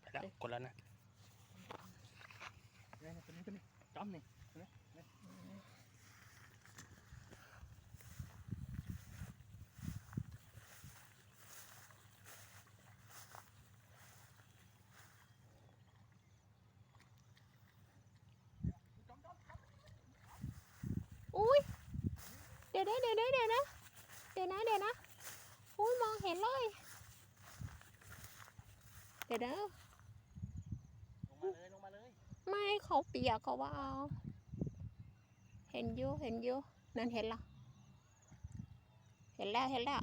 ไปแล้วกดแล้วนะเนี่ยตัวนี้ตั เดี๋ยวนะลงมาเลยลงมาเลย ไม่เขาเปียกเขาว่าเอาเห็นอยู่เห็นอยู่นั่นเห็นละเห็นแล้วเห็นแล้ว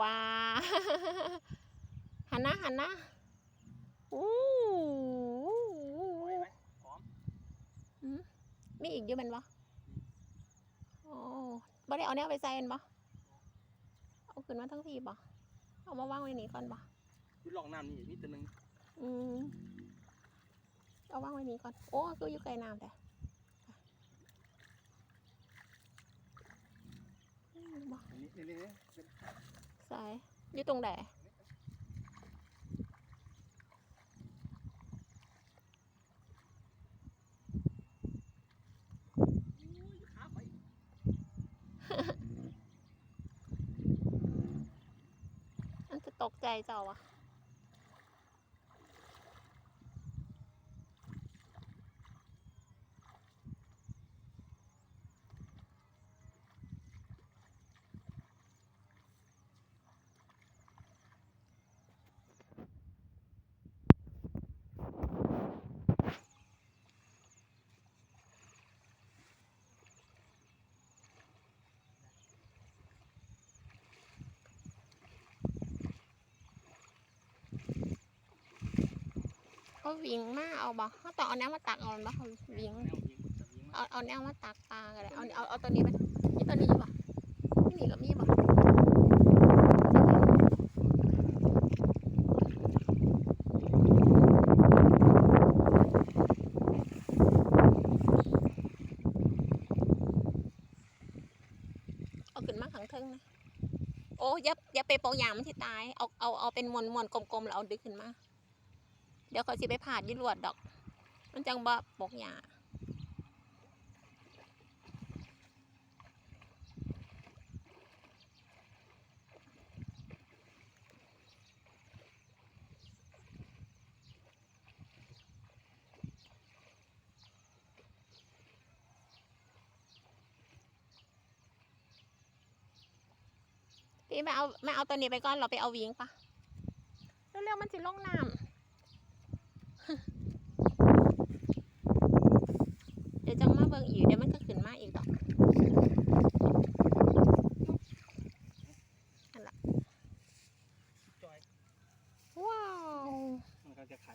ว้าหันหน้าหันหน้าอู้ไหวไหมพร้อมมีอีกอยู่เป็นปะโอ้บ่ได้เอาแนวไปใส่เป็นปะเอาขึ้นมาทั้งทีปะ เอามาวางไว้นี่ก่อนปะดูลองน้ำนี่นี่ตัวหนึงอืมเอาวางไว้นี่ก่อน โอ้คืออยู่ไกลน้ำแต่อืมบ่นี่นี่นี่นี่ใส่อยู่ตรงไหน ขาไป มันจะ ตกใจเจ้าวะ วิ่งมาเอาบ่เขาต้องเอาแนวมาตักเอาบ่เขาวิ่งแนวยิงจะยิงมาเอาเอาแนวมาตักปลากันเลยเอาเอาเอาตัวนี้ไปนี่ตัวนี้อยู่ปะนี่ก็มีปะเอาขึ้นมาขังเทิงนะโอ้อย่าอย่าไปโปะยางมันที่ตายเอาเอาเอาเป็นมวนมวนๆกลมๆแล้วเอาดึกขึ้นมา เดี๋ยวเขาสิไปผ่าดอยี่ลวดดอก มันจังบ่ปกหยาพี่ไม่เอาไม่เอาตัวนี้ไปก่อนเราไปเอาวิงปะเร็วๆมันสิลงน้ำ เดี๋ยวจังมาเบิ่งอีกเดี๋ยวมันก็ขึ้นมาอีกดอกนั่นละจอยว้าว มันก็จะไข่